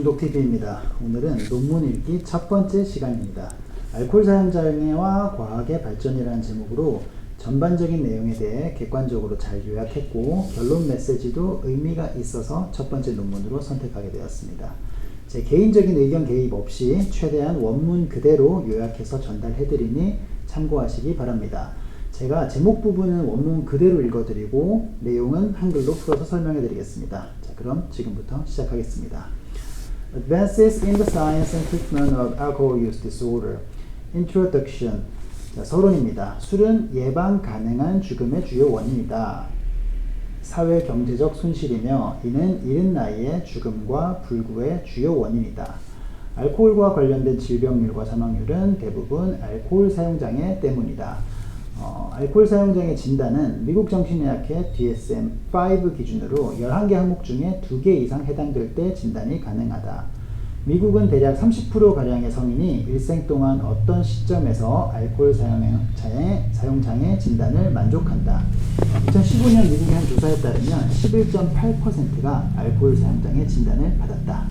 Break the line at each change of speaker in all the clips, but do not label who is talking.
중독TV입니다. 오늘은 논문 읽기 첫 번째 시간입니다. 알코올 사용 장애와 과학의 발전이라는 제목으로 전반적인 내용에 대해 객관적으로 잘 요약했고 결론 메시지도 의미가 있어서 첫 번째 논문으로 선택하게 되었습니다. 제 개인적인 의견 개입 없이 최대한 원문 그대로 요약해서 전달해드리니 참고하시기 바랍니다. 제가 제목 부분은 원문 그대로 읽어드리고 내용은 한글로 풀어서 설명해드리겠습니다. 자, 그럼 지금부터 시작하겠습니다. Advances in the Science and Treatment of Alcohol Use Disorder Introduction 자, 서론입니다. 술은 예방 가능한 죽음의 주요 원인이다. 사회 경제적 손실이며 이는 이른 나이에 죽음과 불구의 주요 원인이다. 알코올과 관련된 질병률과 사망률은 대부분 알코올 사용장애 때문이다. 어, 알코올 사용장애 진단은 미국 정신의학회 DSM-5 기준으로 11개 항목 중에 2개 이상 해당될 때 진단이 가능하다. 미국은 대략 30%가량의 성인이 일생 동안 어떤 시점에서 알코올 사용장애, 사용장애 진단을 만족한다. 2015년 미국의 한 조사에 따르면 11.8%가 알코올 사용장애 진단을 받았다.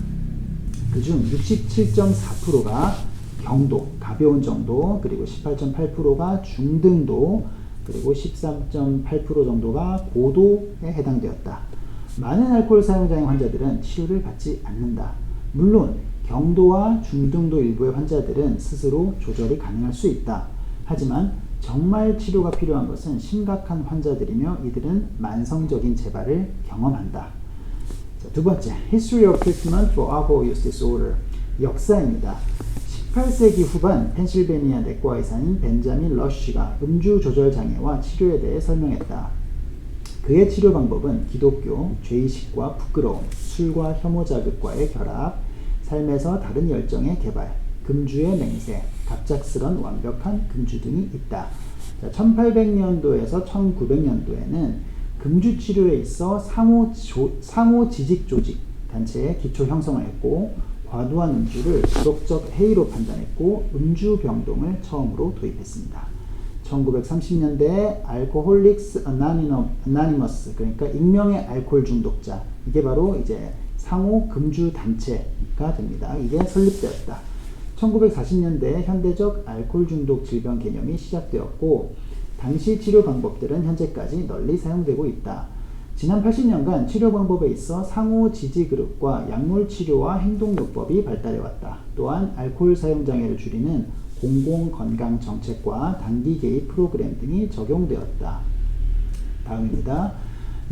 그중 67.4%가 경도, 가벼운 정도, 그리고 18.8%가 중등도, 그리고 13.8% 정도가 고도에 해당되었다. 많은 알코올 사용자의 환자들은 치료를 받지 않는다. 물론 경도와 중등도 일부의 환자들은 스스로 조절이 가능할 수 있다. 하지만 정말 치료가 필요한 것은 심각한 환자들이며 이들은 만성적인 재발을 경험한다. 자, 두 번째, History of Treatment for Alcohol Use Disorder 역사입니다. 18세기 후반 펜실베니아 내과 의사인 벤자민 러쉬가 음주 조절 장애와 치료에 대해 설명했다. 그의 치료 방법은 기독교, 죄의식과 부끄러움, 술과 혐오 자극과의 결합, 삶에서 다른 열정의 개발, 금주의 맹세, 갑작스런 완벽한 금주 등이 있다. 1800년도에서 1900년도에는 금주 치료에 있어 상호, 조, 상호 지직 조직 단체의 기초 형성을 했고 과도한 음주를 도덕적 해이로 판단했고 음주 병동을 처음으로 도입했습니다. 1930년대에 알코홀릭스 어나니머스 그러니까 익명의 알코올 중독자 이게 바로 이제 상호 금주 단체가 됩니다. 이게 설립되었다. 1940년대에 현대적 알코올 중독 질병 개념이 시작되었고 당시 치료 방법들은 현재까지 널리 사용되고 있다. 지난 80년간 치료 방법에 있어 상호 지지 그룹과 약물 치료와 행동요법이 발달해 왔다. 또한 알코올 사용 장애를 줄이는 공공 건강 정책과 단기 개입 프로그램 등이 적용되었다. 다음입니다.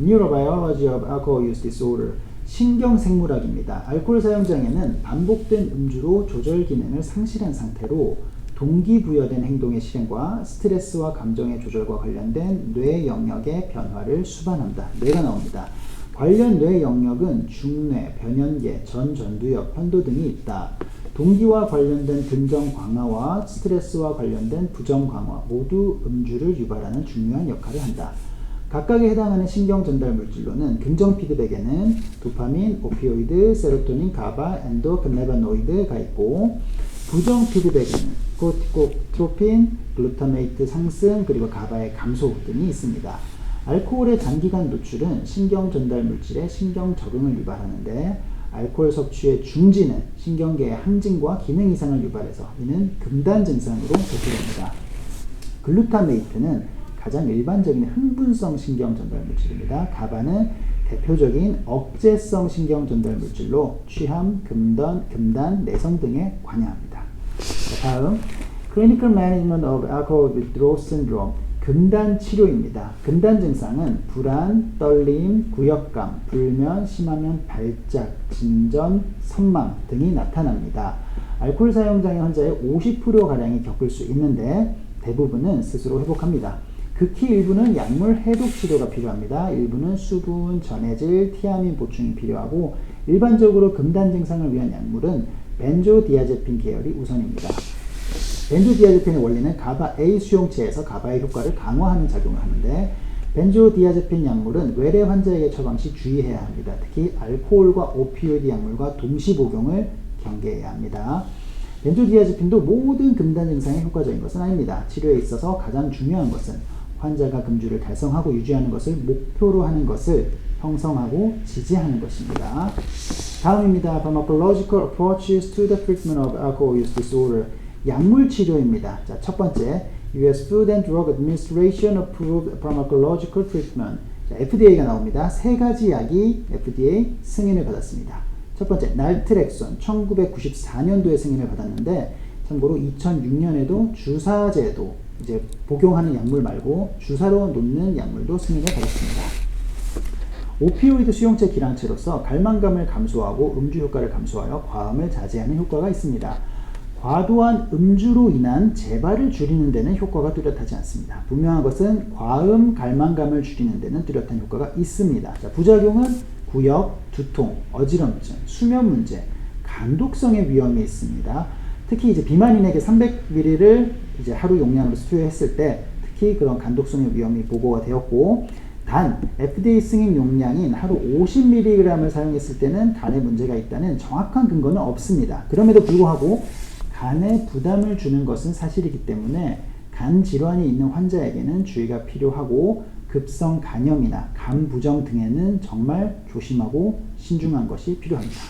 Neurobiology of Alcohol Use Disorder 신경생물학입니다. 알코올 사용 장애는 반복된 음주로 조절 기능을 상실한 상태로 동기부여된 행동의 실행과 스트레스와 감정의 조절과 관련된 뇌 영역의 변화를 수반한다. 뇌가 나옵니다. 관련 뇌 영역은 중뇌, 변연계, 전전두엽, 편도 등이 있다. 동기와 관련된 긍정 강화와 스트레스와 관련된 부정 강화 모두 음주를 유발하는 중요한 역할을 한다. 각각에 해당하는 신경 전달 물질로는 긍정 피드백에는 도파민, 오피오이드, 세로토닌, 가바, 엔도크네바노이드가 있고 부정 피드백에는 코티코트로핀, 글루타메이트 상승, 그리고 가바의 감소 등이 있습니다. 알코올의 단기간 노출은 신경 전달 물질의 신경 적응을 유발하는데 알코올 섭취의 중지는 신경계의 항진과 기능 이상을 유발해서 이는 금단 증상으로 대표됩니다. 글루타메이트는 가장 일반적인 흥분성 신경 전달 물질입니다. 가바는 대표적인 억제성 신경 전달 물질로 취함, 금단, 금단, 내성 등에 관여합니다. 다음 Clinical Management of Alcohol Withdrawal Syndrome 금단 치료입니다. 금단 증상은 불안, 떨림, 구역감, 불면, 심하면 발작, 진전, 선망 등이 나타납니다. 알코올 사용 장애 환자의 50%가량이 겪을 수 있는데 대부분은 스스로 회복합니다. 극히 일부는 약물 해독 치료가 필요합니다. 일부는 수분, 전해질, 티아민 보충이 필요하고 일반적으로 금단 증상을 위한 약물은 벤조디아제핀 계열이 우선입니다. 벤조디아제핀의 원리는 가바 A 수용체에서 가바의 효과를 강화하는 작용을 하는데 벤조디아제핀 약물은 외래 환자에게 처방 시 주의해야 합니다. 특히 알코올과 오피오이드 약물과 동시 복용을 경계해야 합니다. 벤조디아제핀도 모든 금단 증상에 효과적인 것은 아닙니다. 치료에 있어서 가장 중요한 것은 환자가 금주를 달성하고 유지하는 것을 목표로 하는 것을 형성하고 지지하는 것입니다. 다음입니다. Pharmacological approaches to the treatment of alcohol use disorder. 약물 치료입니다. 자, 첫 번째, U.S. Food and Drug Administration approved pharmacological treatment. 자, FDA가 나옵니다. 세 가지 약이 FDA 승인을 받았습니다. 첫 번째, 날트렉손 1994년도에 승인을 받았는데 참고로 2006년에도 주사제도 이제 복용하는 약물 말고 주사로 놓는 약물도 승인을 받았습니다. 오피오이드 수용체 기량체로서 갈망감을 감소하고 음주 효과를 감소하여 과음을 자제하는 효과가 있습니다. 과도한 음주로 인한 재발을 줄이는 데는 효과가 뚜렷하지 않습니다. 분명한 것은 과음, 갈망감을 줄이는 데는 뚜렷한 효과가 있습니다. 자, 부작용은 구역, 두통, 어지럼증, 수면 문제, 간독성의 위험이 있습니다. 특히 이제 비만인에게 300ml를 이제 하루 용량으로 투여했을 때 특히 그런 간독성의 위험이 보고가 되었고 단 FDA 승인 용량인 하루 50mg을 사용했을 때는 간에 문제가 있다는 정확한 근거는 없습니다. 그럼에도 불구하고 간에 부담을 주는 것은 사실이기 때문에 간 질환이 있는 환자에게는 주의가 필요하고 급성 간염이나 간 부정 등에는 정말 조심하고 신중한 것이 필요합니다.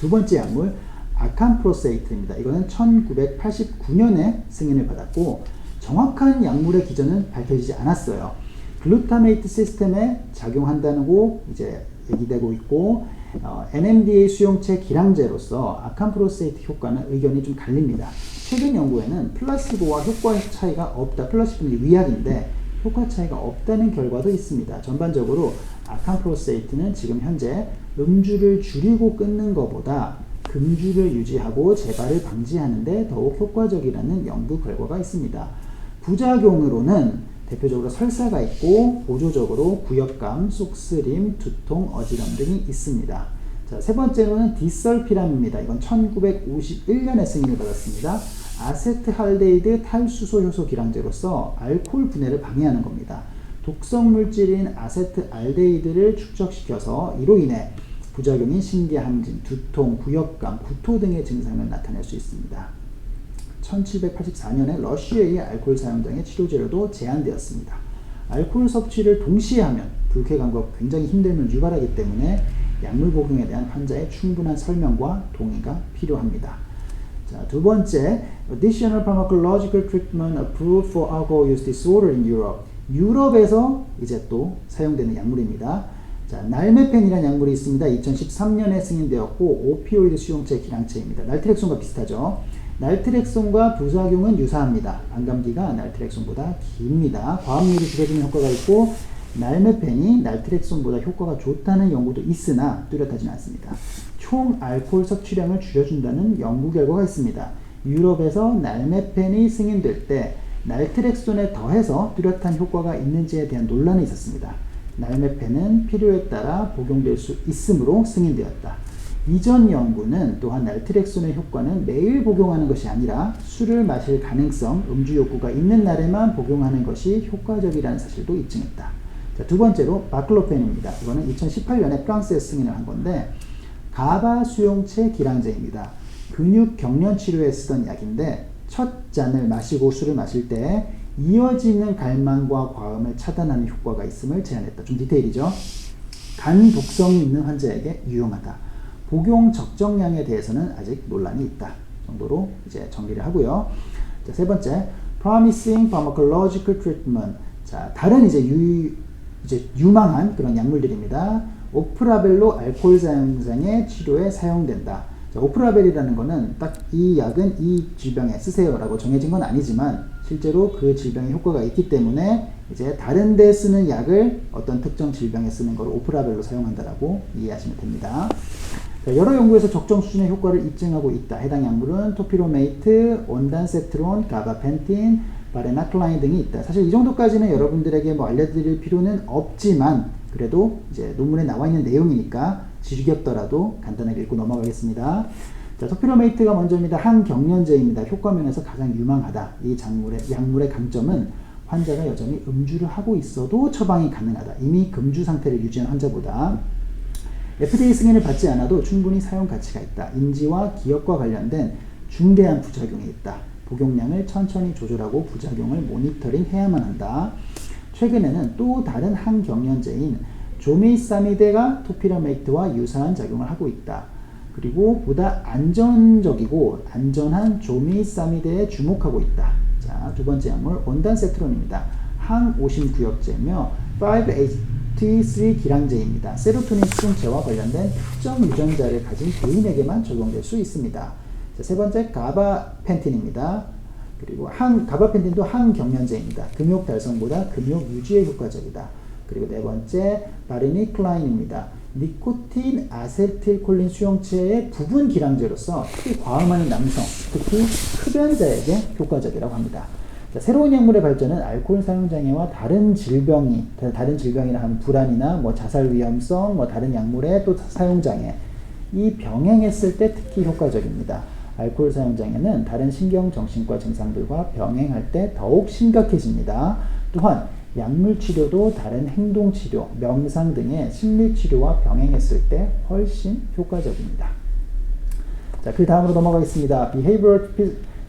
두 번째 약물 아칸프로세이트입니다. 이거는 1989년에 승인을 받았고 정확한 약물의 기전은 밝혀지지 않았어요. 글루타메이트 시스템에 작용한다고 이제 얘기되고 있고 어, NMDA 수용체 기량제로서 아칸프로세이트 효과는 의견이 좀 갈립니다. 최근 연구에는 플라시보와 효과 차이가 없다. 플라시보는 위약인데 효과 차이가 없다는 결과도 있습니다. 전반적으로 아칸프로세이트는 지금 현재 음주를 줄이고 끊는 것보다 금주를 유지하고 재발을 방지하는데 더욱 효과적이라는 연구 결과가 있습니다. 부작용으로는 대표적으로 설사가 있고 보조적으로 구역감, 쏙쓰림, 두통, 어지럼 등이 있습니다. 자, 세 번째로는 디설피람입니다. 이건 1951년에 승인을 받았습니다. 아세트할데이드 탈수소 효소 기량제로서 알코올 분해를 방해하는 겁니다. 독성 물질인 아세트알데히드를 축적시켜서 이로 인해 부작용인 신계항진, 두통, 구역감, 구토 등의 증상을 나타낼 수 있습니다. 1784년에 러시아의 알코올 사용장의 치료제로도 제한되었습니다. 알코올 섭취를 동시에 하면 불쾌감과 굉장히 힘듦을 유발하기 때문에 약물 복용에 대한 환자의 충분한 설명과 동의가 필요합니다. 자, 두 번째, additional pharmacological treatment approved for alcohol use disorder in Europe. 유럽에서 이제 또 사용되는 약물입니다. 자, 날메펜이라는 약물이 있습니다. 2013년에 승인되었고 오피오이드 수용체 기량체입니다. 날트렉손과 비슷하죠. 날트렉손과 부작용은 유사합니다. 반감기가 날트렉손보다 깁니다. 과음률이 줄여주는 효과가 있고 날메펜이 날트렉손보다 효과가 좋다는 연구도 있으나 뚜렷하진 않습니다. 총 알코올 섭취량을 줄여준다는 연구 결과가 있습니다. 유럽에서 날메펜이 승인될 때 날트렉손에 더해서 뚜렷한 효과가 있는지에 대한 논란이 있었습니다. 날메펜은 필요에 따라 복용될 수 있으므로 승인되었다. 이전 연구는 또한 날트렉손의 효과는 매일 복용하는 것이 아니라 술을 마실 가능성, 음주 욕구가 있는 날에만 복용하는 것이 효과적이라는 사실도 입증했다. 자, 두 번째로 바클로펜입니다. 이거는 2018년에 프랑스에 승인을 한 건데 가바 수용체 기량제입니다. 근육 경련 치료에 쓰던 약인데 첫 잔을 마시고 술을 마실 때 이어지는 갈망과 과음을 차단하는 효과가 있음을 제안했다. 좀 디테일이죠. 간 독성이 있는 환자에게 유용하다. 복용 적정량에 대해서는 아직 논란이 있다. 정도로 이제 정리를 하고요. 자, 세 번째, promising pharmacological treatment. 자, 다른 이제 유, 이제 유망한 그런 약물들입니다. 오프라벨로 알코올 사용장의 치료에 사용된다. 자, 오프라벨이라는 거는 딱 이 약은 이 질병에 쓰세요라고 정해진 건 아니지만 실제로 그 질병에 효과가 있기 때문에 이제 다른 데 쓰는 약을 어떤 특정 질병에 쓰는 걸 오프라벨로 사용한다라고 이해하시면 됩니다. 자, 여러 연구에서 적정 수준의 효과를 입증하고 있다. 해당 약물은 토피로메이트, 온단세트론, 가바펜틴, 바레나클라인 등이 있다. 사실 이 정도까지는 여러분들에게 뭐 알려드릴 필요는 없지만 그래도 이제 논문에 나와 있는 내용이니까 지겹더라도 간단하게 읽고 넘어가겠습니다. 자, 토피로메이트가 먼저입니다. 항경련제입니다. 효과 면에서 가장 유망하다. 이 작물의, 약물의 강점은 환자가 여전히 음주를 하고 있어도 처방이 가능하다. 이미 금주 상태를 유지한 환자보다 FDA 승인을 받지 않아도 충분히 사용 가치가 있다. 인지와 기억과 관련된 중대한 부작용이 있다. 복용량을 천천히 조절하고 부작용을 모니터링 해야만 한다. 최근에는 또 다른 항경련제인 조미사미데가 토피라메이트와 유사한 작용을 하고 있다. 그리고 보다 안전적이고 안전한 조미사미데에 주목하고 있다. 자, 두 번째 약물 온단세트론입니다. 항오심 구역제며 5-HT3 기량제입니다. 세로토닌 수용체와 관련된 특정 유전자를 가진 개인에게만 적용될 수 있습니다. 자, 세 번째 가바펜틴입니다. 그리고 항 가바펜틴도 항경련제입니다. 금욕 달성보다 금욕 유지에 효과적이다. 그리고 네 번째 바리니클라인입니다. 니코틴 아세틸콜린 수용체의 부분 기량제로서 특히 과음하는 남성, 특히 흡연자에게 효과적이라고 합니다. 자, 새로운 약물의 발전은 알코올 사용 장애와 다른 질병이 다른 질병이나 한 불안이나 뭐 자살 위험성, 뭐 다른 약물의 또 사용 장애 이 병행했을 때 특히 효과적입니다. 알코올 사용 장애는 다른 신경 정신과 증상들과 병행할 때 더욱 심각해집니다. 또한 약물 치료도 다른 행동 치료, 명상 등의 심리 치료와 병행했을 때 훨씬 효과적입니다. 자, 그 다음으로 넘어가겠습니다. Behavioral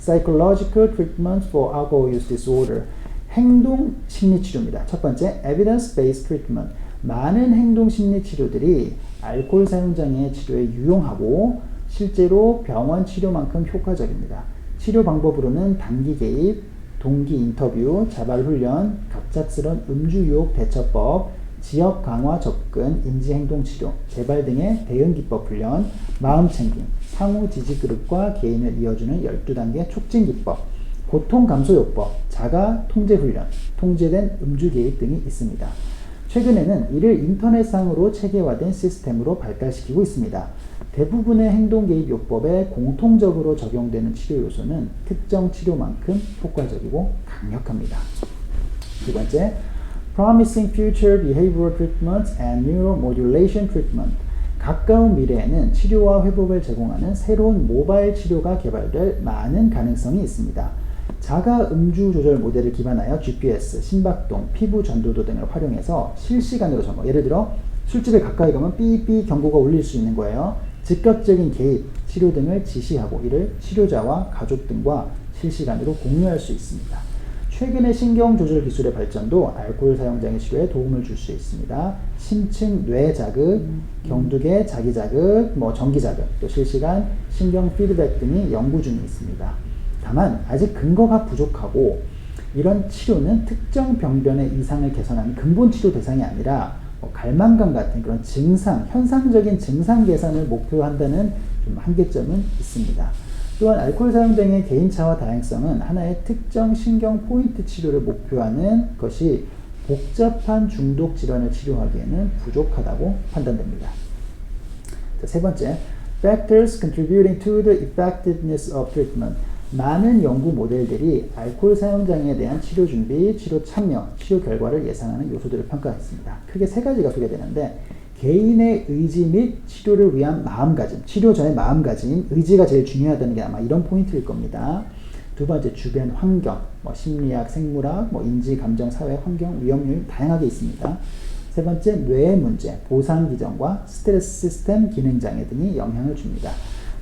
Psychological Treatment for Alcohol Use Disorder. 행동 심리 치료입니다. 첫 번째, Evidence Based Treatment. 많은 행동 심리 치료들이 알코올 사용 장애 치료에 유용하고 실제로 병원 치료만큼 효과적입니다. 치료 방법으로는 단기 개입, 동기 인터뷰, 자발 훈련, 갑작스런 음주 유혹 대처법, 지역 강화 접근, 인지 행동 치료, 재발 등의 대응 기법 훈련, 마음 챙김, 상호 지지 그룹과 개인을 이어주는 12단계 촉진 기법, 고통 감소 요법, 자가 통제 훈련, 통제된 음주 개입 등이 있습니다. 최근에는 이를 인터넷상으로 체계화된 시스템으로 발달시키고 있습니다. 대부분의 행동 개입 요법에 공통적으로 적용되는 치료 요소는 특정 치료만큼 효과적이고 강력합니다. 두 번째, Promising Future Behavioral Treatments and Neuromodulation Treatment. 가까운 미래에는 치료와 회복을 제공하는 새로운 모바일 치료가 개발될 많은 가능성이 있습니다. 자가 음주 조절 모델을 기반하여 GPS, 심박동, 피부 전도도 등을 활용해서 실시간으로 점검. 예를 들어 술집에 가까이 가면 삐삐 경고가 울릴 수 있는 거예요. 즉각적인 개입, 치료 등을 지시하고 이를 치료자와 가족 등과 실시간으로 공유할 수 있습니다. 최근의 신경 조절 기술의 발전도 알코올 사용 장애 치료에 도움을 줄 수 있습니다. 심층 뇌 자극, 경두계 자기 자극, 뭐 전기 자극, 또 실시간 신경 피드백 등이 연구 중에 있습니다. 다만 아직 근거가 부족하고 이런 치료는 특정 병변의 이상을 개선하는 근본 치료 대상이 아니라 뭐 갈망감 같은 그런 증상, 현상적인 증상 개선을 목표 한다는 좀 한계점은 있습니다. 또한 알코올 사용 등의 개인차와 다양성은 하나의 특정 신경 포인트 치료를 목표하는 것이 복잡한 중독 질환을 치료하기에는 부족하다고 판단됩니다. 자, 세 번째, factors contributing to the effectiveness of treatment. 많은 연구 모델들이 알코올 사용 장애에 대한 치료 준비, 치료 참여, 치료 결과를 예상하는 요소들을 평가했습니다. 크게 세 가지가 소개되는데 개인의 의지 및 치료를 위한 마음가짐, 치료 전의 마음가짐, 의지가 제일 중요하다는 게 아마 이런 포인트일 겁니다. 두 번째 주변 환경, 뭐 심리학, 생물학, 뭐 인지, 감정, 사회, 환경, 위험률 다양하게 있습니다. 세 번째 뇌의 문제, 보상 기전과 스트레스 시스템 기능 장애 등이 영향을 줍니다.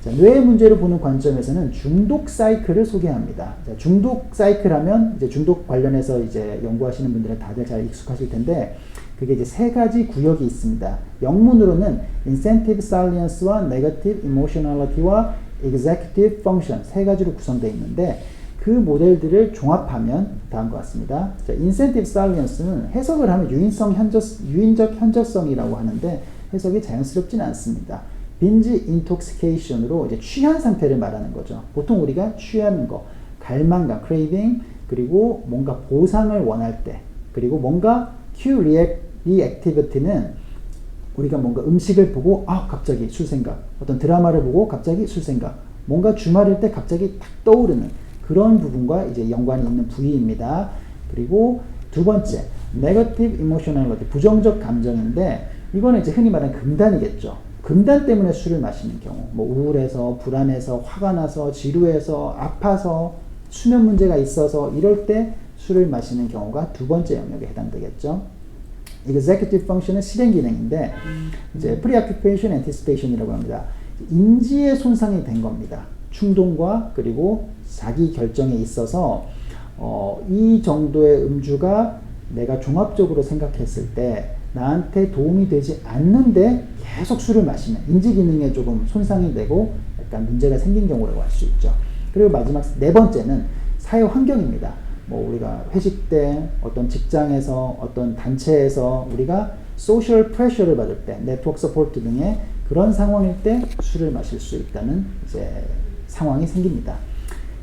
자, 뇌 문제를 보는 관점에서는 중독 사이클을 소개합니다. 자, 중독 사이클 하면 이제 중독 관련해서 이제 연구하시는 분들은 다들 잘 익숙하실 텐데 그게 이제 세 가지 구역이 있습니다. 영문으로는 incentive salience와 negative emotionality와 executive function 세 가지로 구성되어 있는데 그 모델들을 종합하면 다음과 같습니다. 자, incentive salience는 해석을 하면 유인성 현저, 유인적 현저성이라고 하는데 해석이 자연스럽진 않습니다. 빈지 인톡시케이션으로 이제 취한 상태를 말하는 거죠. 보통 우리가 취하는 거, 갈망감, craving, 그리고 뭔가 보상을 원할 때, 그리고 뭔가 Q 리액 티비티는 우리가 뭔가 음식을 보고 아 갑자기 술 생각, 어떤 드라마를 보고 갑자기 술 생각, 뭔가 주말일 때 갑자기 탁 떠오르는 그런 부분과 이제 연관이 있는 부위입니다. 그리고 두 번째, 네거티브 이모셔널리티, 부정적 감정인데 이거는 이제 흔히 말하는 금단이겠죠. 금단 때문에 술을 마시는 경우, 뭐 우울해서, 불안해서, 화가 나서, 지루해서, 아파서, 수면 문제가 있어서 이럴 때 술을 마시는 경우가 두 번째 영역에 해당되겠죠. Executive function은 실행 기능인데 이제 preoccupation anticipation이라고 합니다. 인지의 손상이 된 겁니다. 충동과 그리고 자기 결정에 있어서 어, 이 정도의 음주가 내가 종합적으로 생각했을 때 나한테 도움이 되지 않는데 계속 술을 마시면 인지 기능에 조금 손상이 되고 약간 문제가 생긴 경우라고 할 수 있죠. 그리고 마지막 네 번째는 사회 환경입니다. 뭐 우리가 회식 때 어떤 직장에서 어떤 단체에서 우리가 소셜 프레셔를 받을 때 네트워크 서포트 등의 그런 상황일 때 술을 마실 수 있다는 이제 상황이 생깁니다.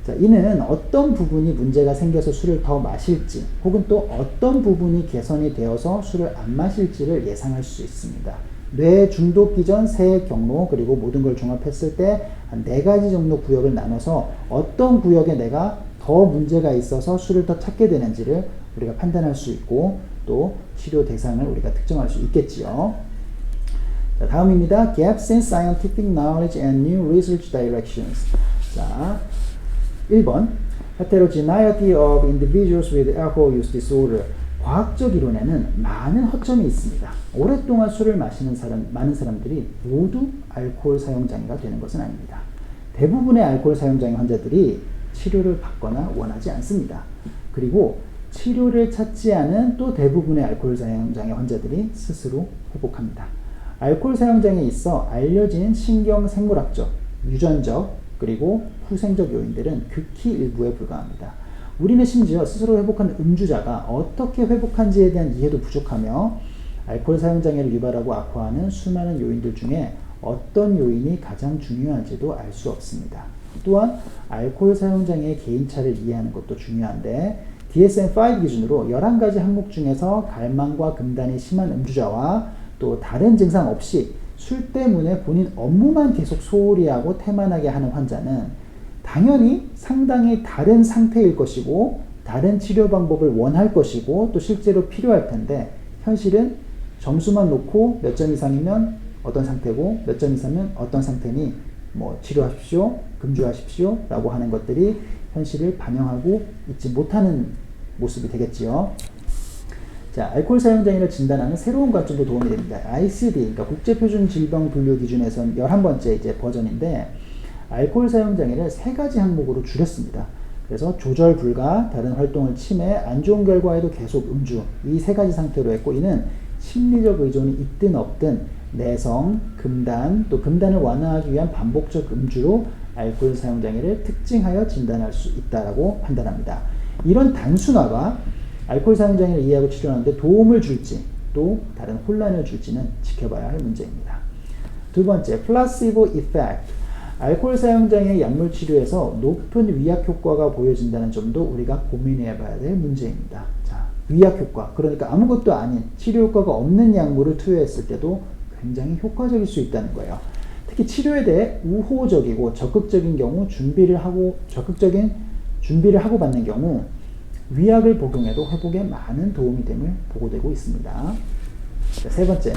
자, 이는 어떤 부분이 문제가 생겨서 술을 더 마실지 혹은 또 어떤 부분이 개선이 되어서 술을 안 마실지를 예상할 수 있습니다. 뇌 중독 기전 세 경로 그리고 모든 걸 종합했을 때 한 네 가지 정도 구역을 나눠서 어떤 구역에 내가 더 문제가 있어서 술을 더 찾게 되는지를 우리가 판단할 수 있고 또 치료 대상을 우리가 특정할 수 있겠지요. 자, 다음입니다. Gaps in scientific knowledge and new research directions. 자, 1번 Heterogeneity of individuals with alcohol use disorder. 과학적 이론에는 많은 허점이 있습니다. 오랫동안 술을 마시는 사람, 많은 사람들이 모두 알코올 사용 장애가 되는 것은 아닙니다. 대부분의 알코올 사용 장애 환자들이 치료를 받거나 원하지 않습니다. 그리고 치료를 찾지 않은 또 대부분의 알코올 사용장애 환자들이 스스로 회복합니다. 알코올 사용장애에 있어 알려진 신경 생물학적, 유전적, 그리고 후생적 요인들은 극히 일부에 불과합니다. 우리는 심지어 스스로 회복한 음주자가 어떻게 회복한지에 대한 이해도 부족하며 알코올 사용장애를 유발하고 악화하는 수많은 요인들 중에 어떤 요인이 가장 중요한지도 알 수 없습니다. 또한 알코올 사용장애의 개인차를 이해하는 것도 중요한데 DSM-5 기준으로 11가지 항목 중에서 갈망과 금단이 심한 음주자와 또 다른 증상 없이 술 때문에 본인 업무만 계속 소홀히 하고 태만하게 하는 환자는 당연히 상당히 다른 상태일 것이고 다른 치료 방법을 원할 것이고 또 실제로 필요할 텐데 현실은 점수만 놓고 몇 점 이상이면 어떤 상태고 몇 점 이상이면 어떤 상태니 뭐 치료하십시오 금주하십시오 라고 하는 것들이 현실을 반영하고 있지 못하는 모습이 되겠지요. 자, 알코올 사용 장애를 진단하는 새로운 관점도 도움이 됩니다. ICD, 그러니까 국제표준 질병 분류 기준에선 11번째 이제 버전인데 알코올 사용 장애를 세 가지 항목으로 줄였습니다. 그래서 조절 불가, 다른 활동을 침해, 안 좋은 결과에도 계속 음주 이 세 가지 상태로 했고 이는 심리적 의존이 있든 없든 내성, 금단, 또 금단을 완화하기 위한 반복적 음주로 알코올 사용 장애를 특징하여 진단할 수 있다라고 판단합니다. 이런 단순화가 알코올 사용 장애를 이해하고 치료하는데 도움을 줄지 또 다른 혼란을 줄지는 지켜봐야 할 문제입니다. 두 번째, 플라시보 이펙트. 알코올 사용 장애 약물 치료에서 높은 위약 효과가 보여진다는 점도 우리가 고민해 봐야 될 문제입니다. 자, 위약 효과. 그러니까 아무것도 아닌 치료 효과가 없는 약물을 투여했을 때도 굉장히 효과적일 수 있다는 거예요. 특히 치료에 대해 우호적이고 적극적인 경우 준비를 하고 적극적인 준비를 하고 받는 경우 위약을 복용해도 회복에 많은 도움이 됨을 보고되고 있습니다. 자, 세 번째,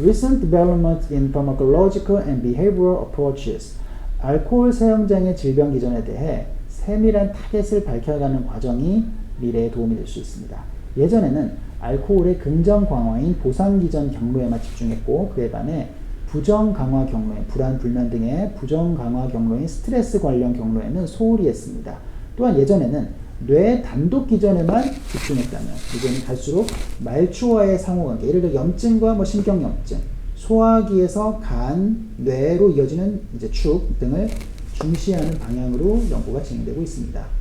recent development in pharmacological and behavioral approaches. 알코올 사용장애 질병 기전에 대해 세밀한 타겟을 밝혀가는 과정이 미래에 도움이 될 수 있습니다. 예전에는 알코올의 긍정 강화인 보상 기전 경로에만 집중했고 그에 반해 부정 강화 경로인 불안, 불면 등의 부정 강화 경로인 스트레스 관련 경로에는 소홀히 했습니다. 또한 예전에는 뇌 단독 기전에만 집중했다면 이제는 갈수록 말초와의 상호관계, 예를 들어 염증과 뭐 신경염증, 소화기에서 간, 뇌로 이어지는 이제 축 등을 중시하는 방향으로 연구가 진행되고 있습니다.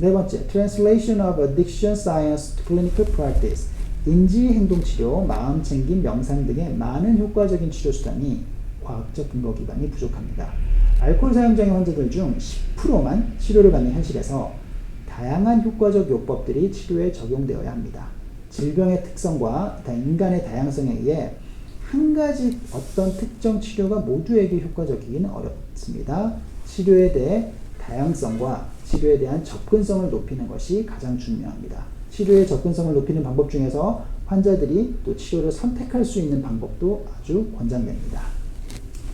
네 번째, Translation of Addiction Science to Clinical Practice. 인지 행동 치료, 마음 챙김, 명상 등의 많은 효과적인 치료 수단이 과학적 근거 기반이 부족합니다. 알코올 사용장애 환자들 중 10%만 치료를 받는 현실에서 다양한 효과적 요법들이 치료에 적용되어야 합니다. 질병의 특성과 인간의 다양성에 의해 한 가지 어떤 특정 치료가 모두에게 효과적이기는 어렵습니다. 치료에 대해 다양성과 치료에 대한 접근성을 높이는 것이 가장 중요합니다. 치료의 접근성을 높이는 방법 중에서 환자들이 또 치료를 선택할 수 있는 방법도 아주 권장됩니다.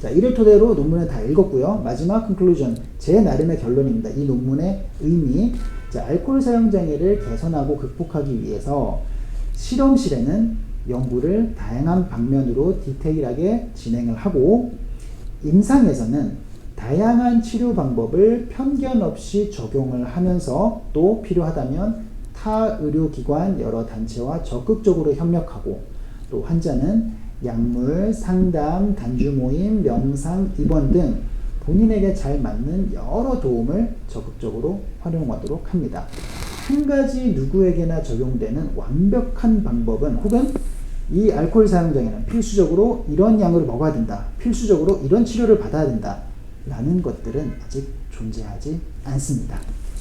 자, 이를 토대로 논문을 다 읽었고요. 마지막 컨클루전, 제 나름의 결론입니다. 이 논문의 의미. 자, 알코올 사용 장애를 개선하고 극복하기 위해서 실험실에는 연구를 다양한 방면으로 디테일하게 진행을 하고 임상에서는 다양한 치료 방법을 편견 없이 적용을 하면서 또 필요하다면 타 의료기관 여러 단체와 적극적으로 협력하고 또 환자는 약물, 상담, 단주 모임, 명상, 입원 등 본인에게 잘 맞는 여러 도움을 적극적으로 활용하도록 합니다. 한 가지 누구에게나 적용되는 완벽한 방법은 혹은 이 알코올 사용장애는 필수적으로 이런 양을 먹어야 된다. 필수적으로 이런 치료를 받아야 된다. 라는 것들은 아직 존재하지 않습니다.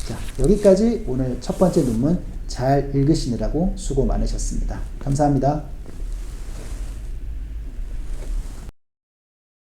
자, 여기까지 오늘 첫 번째 논문 잘 읽으시느라고 수고 많으셨습니다. 감사합니다.